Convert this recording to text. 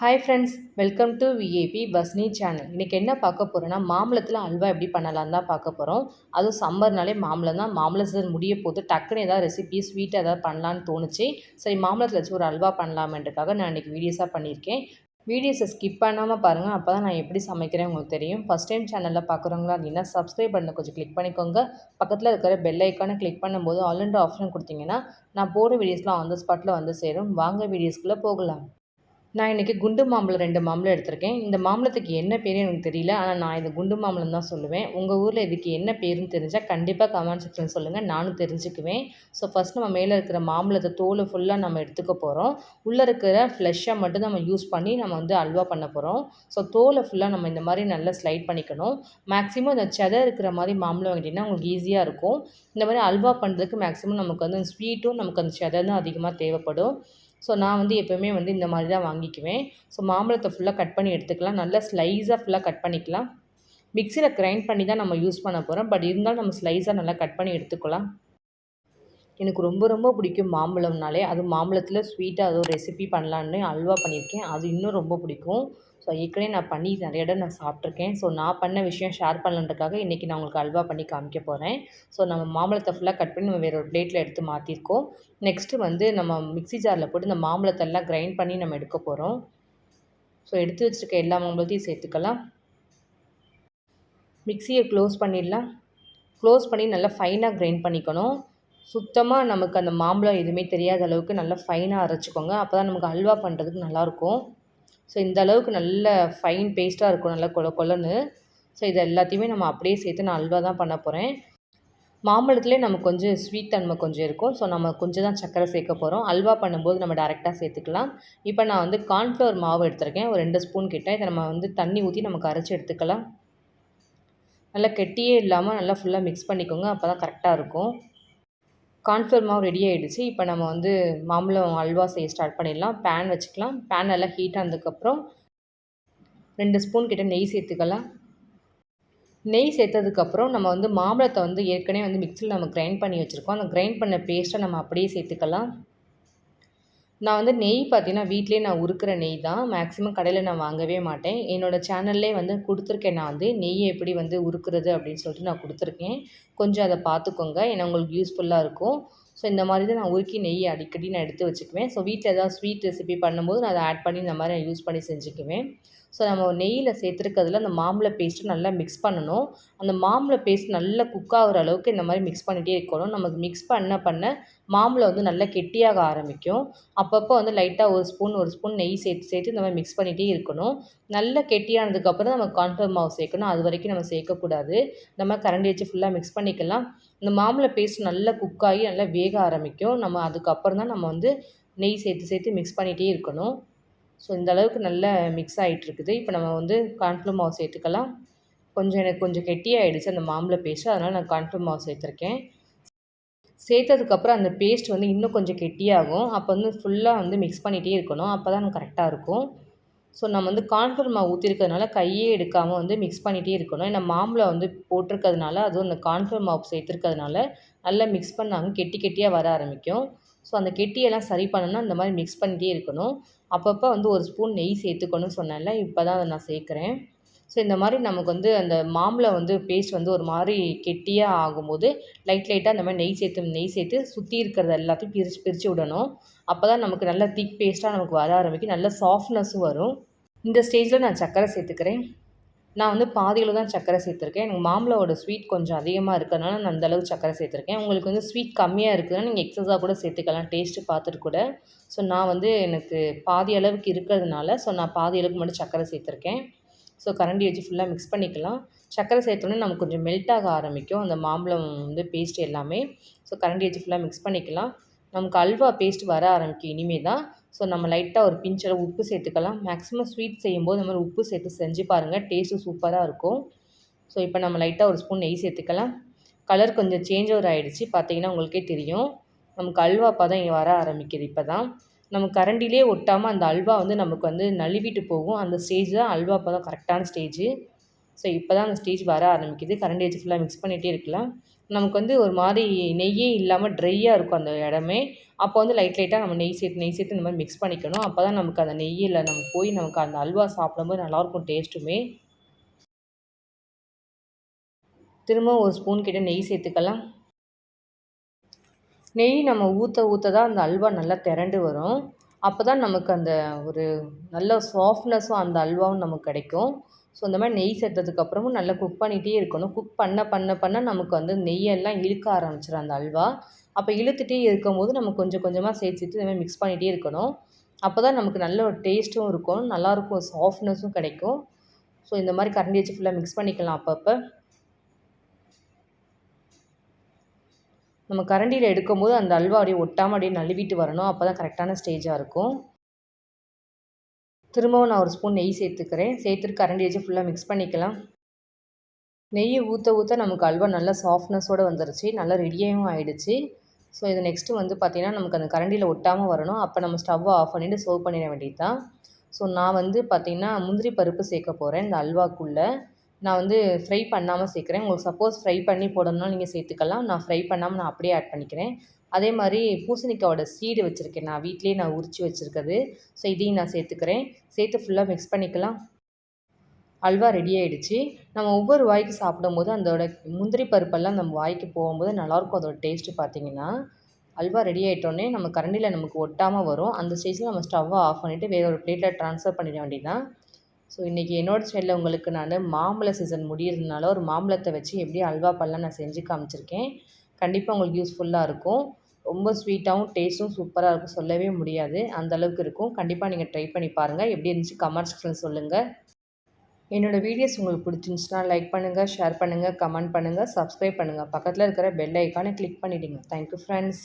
Hi friends welcome to VAP பஸ்னி channel இன்றைக்கி என்ன பார்க்க போகிறோன்னா மாம்பழத்தில் அல்வா எப்படி பண்ணலாம் தான் பார்க்க போகிறோம் அதுவும் சம்மர்னாலே மாம்பழம் தான். மாம்பழ சீசன் முடிய போது டக்குன்னு ஏதாவது ரெசிபி ஸ்வீட் ஏதாவது பண்ணலான்னு தோணுச்சு. சரி மாம்பழத்தில் வச்சு ஒரு அல்வா பண்ணலாமேன்றக்காக நான் இன்றைக்கி வீடியோஸாக பண்ணியிருக்கேன். வீடியோஸை ஸ்கிப் பண்ணாமல் பாருங்கள் அப்போ தான் நான் எப்படி சமைக்கிறேன் உங்களுக்கு தெரியும். ஃபஸ்ட் டைம் சேனலில் பார்க்குறவங்களா அப்படின்னா சப்ஸ்கிரைப் பண்ண கொஞ்சம் கிளிக் பண்ணிக்கோங்க. பக்கத்தில் இருக்கிற பெல் ஐக்கானை கிளிக் பண்ணும்போது ஆல் ஆப்ஷன் கொடுத்தீங்கன்னா நான் போகிற வீடியோஸ்லாம் ஆன் த ஸ்பாட்டில் வந்து சேரும். வாங்க வீடியோஸ்குள்ளே போகலாம். நான் இன்றைக்கி குண்டு மாம்பழம் ரெண்டு மாம்பழம் எடுத்திருக்கேன். இந்த மாம்பழத்துக்கு என்ன பேர் எனக்கு தெரியல. ஆனால் நான் இது குண்டு மாம்பழம் தான் சொல்லுவேன். உங்கள் ஊரில் இதுக்கு என்ன பேருன்னு தெரிஞ்சால் கண்டிப்பாக கமெண்ட் செக்ஷன் சொல்லுங்கள் நானும் தெரிஞ்சுக்குவேன். ஸோ ஃபஸ்ட் நம்ம மேலே இருக்கிற மாம்பழத்தை தோல் ஃபுல்லாக நம்ம எடுத்துக்க போகிறோம் உள்ளே இருக்கிற ஃப்ளெஷ்ஷாக மட்டும் நம்ம யூஸ் பண்ணி நம்ம வந்து அல்வா பண்ண போகிறோம் ஸோ தோலை ஃபுல்லாக நம்ம இந்த மாதிரி நல்லா ஸ்லைட் பண்ணிக்கணும். மேக்ஸிமம் இந்த செதை இருக்கிற மாதிரி மாம்பழம் வாங்கிட்டிங்கன்னா உங்களுக்கு ஈஸியாக இருக்கும். இந்த மாதிரி அல்வா பண்ணுறதுக்கு மேக்ஸிமம் நமக்கு வந்து ஸ்வீட்டும் நமக்கு அந்த செதை தான் அதிகமாக தேவைப்படும். ஸோ நான் வந்து எப்போயுமே வந்து இந்த மாதிரி தான் வாங்கிக்குவேன். ஸோ மாம்பழத்தை ஃபுல்லாக கட் பண்ணி எடுத்துக்கலாம். நல்லா ஸ்லைஸாக ஃபுல்லாக கட் பண்ணிக்கலாம். மிக்சியில் கிரைண்ட் பண்ணி தான் நம்ம யூஸ் பண்ண போகிறோம் பட் இருந்தாலும் நம்ம ஸ்லைஸாக நல்லா கட் பண்ணி எடுத்துக்கலாம். எனக்கு ரொம்ப ரொம்ப பிடிக்கும் மாம்பழம்னாலே. அது மாம்பழத்தில் ஸ்வீட்டாக அது ஒரு ரெசிபி பண்ணலான்னு அல்வா பண்ணியிருக்கேன். அது இன்னும் ரொம்ப பிடிக்கும். ஸோ ஏற்கனவே நான் பண்ணி நிறைய இடம் நான் சாப்பிட்ருக்கேன் ஸோ நான் பண்ண விஷயம் ஷேர் பண்ணலன்றக்காக இன்றைக்கி நான் உங்களுக்கு அல்வா பண்ணி காமிக்க போகிறேன் ஸோ நம்ம மாம்பழத்தை ஃபுல்லாக கட் பண்ணி நம்ம வேறு ஒரு பிளேட்டில் எடுத்து மாற்றிருக்கோம் நெக்ஸ்ட்டு வந்து நம்ம மிக்சி ஜாரில் போட்டு இந்த மாம்பழத்தெல்லாம் கிரைண்ட் பண்ணி நம்ம எடுக்க போகிறோம் ஸோ எடுத்து வச்சுருக்க எல்லா மாம்பழத்தையும் சேர்த்துக்கலாம். மிக்சியை க்ளோஸ் பண்ணிடலாம். க்ளோஸ் பண்ணி நல்லா ஃபைனாக கிரைண்ட் பண்ணிக்கணும். சுத்தமாக நமக்கு அந்த மாம்பழம் எதுவுமே தெரியாத அளவுக்கு நல்லா ஃபைனாக அரைச்சிக்கோங்க. அப்போ தான் நமக்கு அல்வா பண்ணுறதுக்கு நல்லாயிருக்கும். ஸோ இந்த அளவுக்கு நல்ல ஃபைன் பேஸ்ட்டாக இருக்கும். நல்லா கொல கொலன்னு ஸோ இது எல்லாத்தையுமே நம்ம அப்படியே சேர்த்து நான் அல்வா தான் பண்ண போகிறேன் மாம்பழத்துலேயே நமக்கு கொஞ்சம் ஸ்வீட் தன்மை கொஞ்சம் இருக்கும். ஸோ நம்ம கொஞ்சம் தான் சர்க்கரை சேர்க்க போகிறோம் அல்வா பண்ணும்போது நம்ம டேரெக்டாக சேர்த்துக்கலாம். இப்போ நான் வந்து கார்ன்ஃப்ளவர் மாவு எடுத்திருக்கேன். ஒரு ரெண்டு ஸ்பூன் கிட்ட. இதை நம்ம வந்து தண்ணி ஊற்றி நமக்கு அரைச்சி எடுத்துக்கலாம். நல்லா கெட்டியே இல்லாமல் நல்லா ஃபுல்லாக மிக்ஸ் பண்ணிக்கோங்க. அப்போ தான் கரெக்டாக இருக்கும். கார்ன்ஃப்ளவர் மாவு ரெடி ஆகிடுச்சு இப்போ நம்ம வந்து மாம்பழம் அல்வா செய்ய ஸ்டார்ட் பண்ணிடலாம். பேன் வச்சுக்கலாம். பேன் நல்லா ஹீட் ஆனதுக்கப்புறம் ரெண்டு ஸ்பூன் கிட்ட நெய் சேர்த்துக்கலாம். நெய் சேர்த்ததுக்கப்புறம் நம்ம வந்து மாம்பழத்தை வந்து ஏற்கனவே வந்து மிக்சியில் நம்ம கிரைண்ட் பண்ணி வச்சுருக்கோம். அந்த கிரைண்ட் பண்ண பேஸ்ட்டை நம்ம அப்படியே சேர்த்துக்கலாம். நான் வந்து நெய் பார்த்தீங்கன்னா வீட்டிலே நான் உருக்கிற நெய் தான். மேக்ஸிமம் கடையில் நான் வாங்கவே மாட்டேன். என்னோடய சேனல்லே வந்து கொடுத்துருக்கேன். நான் வந்து நெய் எப்படி வந்து உருக்குறது அப்படின்னு சொல்லிட்டு நான் கொடுத்துருக்கேன். கொஞ்சம் அதை பார்த்துக்கோங்க. ஏன்னா உங்களுக்கு யூஸ்ஃபுல்லாக இருக்கும். ஸோ இந்த மாதிரி தான் நான் உருக்கி நெய் அடிக்கடி நான் எடுத்து வச்சுக்குவேன். ஸோ வீட்டில் ஏதாவது ஸ்வீட் ரெசிபி பண்ணும்போது நான் அதை ஆட் பண்ணி இந்த மாதிரி நான் யூஸ் பண்ணி செஞ்சுக்குவேன். ஸோ நம்ம நெய்யில் சேர்த்துருக்கிறதுல அந்த மாம்பழ பேஸ்ட்டு நல்லா மிக்ஸ் பண்ணணும். அந்த மாம்பழ பேஸ்ட் நல்லா குக் ஆகிற அளவுக்கு இந்த மாதிரி மிக்ஸ் பண்ணிகிட்டே இருக்கணும். நமக்கு மிக்ஸ் பண்ண பண்ண மாம்பழம் வந்து நல்லா கெட்டியாக ஆரம்பிக்கும். அப்பப்போ வந்து லைட்டாக ஒரு ஸ்பூன் ஒரு ஸ்பூன் நெய் சேர்த்து சேர்த்து இந்த மாதிரி மிக்ஸ் பண்ணிகிட்டே இருக்கணும். நல்லா கெட்டியானதுக்கப்புறம் நம்ம கான்ஃபர் மாவு சேர்க்கணும். அது வரைக்கும் நம்ம சேர்க்கக்கூடாது. நம்ம கரண்டி வச்சு ஃபுல்லாக மிக்ஸ் பண்ணிக்கலாம். இந்த மாம்பழ பேஸ்ட் நல்லா குக் ஆகி நல்லா வேக ஆரம்பிக்கும். நம்ம அதுக்கப்புறம் தான் நம்ம வந்து நெய் சேர்த்து சேர்த்து மிக்ஸ் பண்ணிகிட்டே இருக்கணும். ஸோ இந்த அளவுக்கு நல்லா மிக்ஸ் ஆகிட்டுருக்குது இப்போ நம்ம வந்து கார்ன்ஃப்ளவர் மாவு சேர்த்துக்கலாம். கொஞ்சம் எனக்கு கொஞ்சம் கெட்டியாகிடுச்சு அந்த மாம்பழ பேஸ்ட்டு அதனால் நான் கார்ன்ஃப்ளவர் மாவு சேர்த்துருக்கேன். சேர்த்ததுக்கப்புறம் அந்த பேஸ்ட் வந்து இன்னும் கொஞ்சம் கெட்டியாகும். அப்போ வந்து ஃபுல்லாக வந்து மிக்ஸ் பண்ணிகிட்டே இருக்கணும். அப்போ தான் கரெக்டாக இருக்கும். ஸோ நம்ம வந்து கார்ன்ஃப்ளவர் மாவு ஊற்றிருக்கிறதுனால கையே எடுக்காமல் வந்து மிக்ஸ் பண்ணிகிட்டே இருக்கணும். ஏன்னா மாம்பழம் வந்து போட்டிருக்கிறதுனால அதுவும் அந்த கார்ன்ஃப்ளவர் மாவு சேர்த்துருக்கிறதுனால நல்லா மிக்ஸ் பண்ணாங்க கெட்டி கெட்டியாக வர ஆரம்பிக்கும். ஸோ அந்த கெட்டியெல்லாம் சரி பண்ணணும்னா இந்த மாதிரி மிக்ஸ் பண்ணிகிட்டே இருக்கணும். அப்பப்போ வந்து ஒரு ஸ்பூன் நெய் சேர்த்துக்கணும்னு சொன்னேன்ல இப்போ தான் அதை நான் சேர்க்குறேன். ஸோ இந்த மாதிரி நமக்கு வந்து அந்த மாம்பழம் வந்து பேஸ்ட் வந்து ஒரு மாதிரி கெட்டியாக ஆகும்போது லைட் லைட்டாக அந்த மாதிரி நெய் சேர்த்து நெய் சேர்த்து சுற்றி இருக்கிறது எல்லாத்தையும் பிரித்து பிரித்து விடணும். அப்போ தான் நமக்கு நல்ல திக் பேஸ்ட்டாக நமக்கு வர ஆரம்பிக்கும். நல்ல சாஃப்ட்னஸும் வரும். இந்த ஸ்டேஜில் நான் சர்க்கரை சேர்த்துக்கிறேன். நான் வந்து பாதியில் தான் சர்க்கரை சேர்த்துருக்கேன். எனக்கு மாம்பழோட ஸ்வீட் கொஞ்சம் அதிகமாக இருக்கிறதுனால நான் அந்தளவுக்கு சர்க்கரை சேர்த்துருக்கேன். உங்களுக்கு வந்து ஸ்வீட் கம்மியாக இருக்குதுன்னா நீங்கள் எக்ஸஸாக கூட சேர்த்துக்கலாம். டேஸ்ட்டு பார்த்துட்டு கூட. ஸோ நான் வந்து எனக்கு பாதி அளவுக்கு இருக்கிறதுனால ஸோ நான் பாதி அளவுக்கு மட்டும் சர்க்கரை சேர்த்துருக்கேன். ஸோ கரண்டி வச்சு ஃபுல்லாக மிக்ஸ் பண்ணிக்கலாம். சர்க்கரை சேர்த்தோன்னே நமக்கு கொஞ்சம் மெல்ட் ஆக ஆரம்பிக்கும். அந்த மாம்பழம் வந்து பேஸ்ட் எல்லாமே. ஸோ கரண்டி வச்சு ஃபுல்லாக மிக்ஸ் பண்ணிக்கலாம். நமக்கு அல்வா பேஸ்ட் வர ஆரம்பிக்கும் இனிமேல் தான் ஸோ நம்ம லைட்டாக ஒரு பிஞ்சளவு உப்பு சேர்த்துக்கலாம். மேக்ஸிமம் ஸ்வீட் செய்யும்போது இந்த மாதிரி உப்பு சேர்த்து செஞ்சு பாருங்கள் டேஸ்ட்டு சூப்பராக இருக்கும். ஸோ இப்போ நம்ம லைட்டாக ஒரு ஸ்பூன் நெய் சேர்த்துக்கலாம். கலர் கொஞ்சம் சேஞ்ச் ஓவர் ஆகிடுச்சு பார்த்தீங்கன்னா உங்களுக்கே தெரியும். நமக்கு அல்வா பதம் இங்கே வர ஆரம்பிக்குது இப்போ தான் நம்ம கரண்டிலே ஒட்டாமல் அந்த அல்வா வந்து நமக்கு வந்து நழுவிட்டு போகும். அந்த ஸ்டேஜ் தான் அல்வா பதம் கரெக்டான ஸ்டேஜ் ஸோ இப்போ தான் அந்த ஸ்டேஜ் வர ஆரம்பிக்குது. கரண்டி வச்சு ஃபுல்லாக மிக்ஸ் பண்ணிகிட்டே இருக்கலாம். நமக்கு வந்து ஒரு மாதிரி நெய்யே இல்லாமல் ட்ரையாக இருக்கும் அந்த இடமே. அப்போ வந்து லைட் லைட்டாக நம்ம நெய் சேர்த்து நெய் சேர்த்து இந்த மாதிரி மிக்ஸ் பண்ணிக்கணும். அப்போ தான் நமக்கு அந்த நெய்யில் நம்ம போய் நமக்கு அந்த அல்வா சாப்பிடும்போது நல்லாயிருக்கும் டேஸ்ட்டுமே திரும்ப ஒரு ஸ்பூன் கிட்ட நெய் சேர்த்துக்கலாம். நெய் நம்ம ஊற்ற ஊற்ற தான் அந்த அல்வா நல்லா திரண்டு வரும். அப்போ தான் நமக்கு அந்த ஒரு நல்ல சாஃப்ட்னஸும் அந்த அல்வாவும் நமக்கு கிடைக்கும். ஸோ இந்த மாதிரி நெய் சேர்த்ததுக்கப்புறமும் நல்லா குக் பண்ணிகிட்டே இருக்கணும். குக் பண்ண பண்ண பண்ண நமக்கு வந்து நெய்யெல்லாம் இழுக்க ஆரம்பிச்சிடும் அந்த அல்வா. அப்போ இழுத்துகிட்டே இருக்கும்போது நம்ம கொஞ்சம் கொஞ்சமாக சேர்த்துட்டு சேர்த்து இந்த மாதிரி மிக்ஸ் பண்ணிகிட்டே இருக்கணும். அப்போ தான் நமக்கு நல்ல ஒரு டேஸ்ட்டும் இருக்கும். நல்லாயிருக்கும் சாஃப்ட்னஸும் கிடைக்கும். ஸோ இந்த மாதிரி கரண்டி வச்சு ஃபுல்லாக மிக்ஸ் பண்ணிக்கலாம் அப்பப்போ. நம்ம கரண்டியில் எடுக்கும்போது அந்த அல்வா அப்படியே ஒட்டாமல் அப்படியே நழுவிட்டு வரணும். அப்போ தான் கரெக்டான ஸ்டேஜாக இருக்கும். திரும்பவும் நான் ஒரு ஸ்பூன் நெய் சேர்த்துக்கிறேன். சேர்த்துட்டு கரண்டி வச்சு ஃபுல்லாக மிக்ஸ் பண்ணிக்கலாம். நெய்யை ஊற்ற ஊற்ற நமக்கு அல்வா நல்லா சாஃப்ட்னஸோடு வந்துருச்சு. நல்லா ரெடியாகவும் ஆகிடுச்சு ஸோ இது நெக்ஸ்ட்டு வந்து பார்த்திங்கன்னா நமக்கு அந்த கரண்டியில் ஒட்டாமல் வரணும். அப்போ நம்ம ஸ்டவ்வை ஆஃப் பண்ணிவிட்டு சர்வ் பண்ணிட வேண்டியது தான் ஸோ நான் வந்து பார்த்திங்கன்னா முந்திரி பருப்பு சேர்க்க போகிறேன் இந்த அல்வாக்குள்ளே. நான் வந்து ஃப்ரை பண்ணாமல் சேர்க்குறேன். உங்களுக்கு சப்போஸ் ஃப்ரை பண்ணி போடணும்னா நீங்கள் சேர்த்துக்கலாம். நான் ஃப்ரை பண்ணாமல் நான் அப்படியே ஆட் பண்ணிக்கிறேன். அதே மாதிரி பூசணிக்காவோட சீடு வச்சுருக்கேன் நான். வீட்லேயே நான் உரித்து வச்சுருக்கிறது. ஸோ இதையும் நான் சேர்த்துக்கிறேன். சேர்த்து ஃபுல்லாக மிக்ஸ் பண்ணிக்கலாம். அல்வா ரெடி ஆகிடுச்சு நம்ம ஒவ்வொரு வாய்க்கு சாப்பிடும்போது அதோட முந்திரி பருப்பெல்லாம் நம்ம வாய்க்கு போகும்போது நல்லாயிருக்கும். அதோட டேஸ்ட்டு பார்த்திங்கன்னா. அல்வா ரெடி ஆகிட்டோன்னே நம்ம கரண்டியில் நமக்கு ஒட்டாமல் வரும். அந்த ஸ்டேஜில் நம்ம ஸ்டவ்வை ஆஃப் பண்ணிவிட்டு வேறு ஒரு பிளேட்டில் ட்ரான்ஸ்ஃபர் பண்ணிட வேண்டியதான் ஸோ இன்றைக்கி என்னோடய ஸ்டைலில் உங்களுக்கு நான் மாம்பழ சீசன் முடியறதுனால ஒரு மாம்பழத்தை வச்சு எப்படி அல்வா பண்ணலாம் நான் செஞ்சு காமிச்சிருக்கேன். கண்டிப்பாக உங்களுக்கு யூஸ்ஃபுல்லாக இருக்கும். ரொம்ப ஸ்வீட்டாகவும் டேஸ்ட்டும் சூப்பராக இருக்கும் சொல்லவே முடியாது. அந்த அளவுக்கு இருக்கும். கண்டிப்பாக நீங்கள் ட்ரை பண்ணி பாருங்கள் எப்படி இருந்துச்சு கமெண்ட் செக்ஷனில் சொல்லுங்கள் என்னோடய வீடியோஸ் உங்களுக்கு பிடிச்சிருந்துச்சுன்னா லைக் பண்ணுங்கள் ஷேர் பண்ணுங்கள் கமெண்ட் பண்ணுங்கள் சப்ஸ்கிரைப் பண்ணுங்கள் பக்கத்தில் இருக்கிற பெல் ஐக்கானை கிளிக் பண்ணிவிடுங்க தேங்க்யூ ஃப்ரெண்ட்ஸ்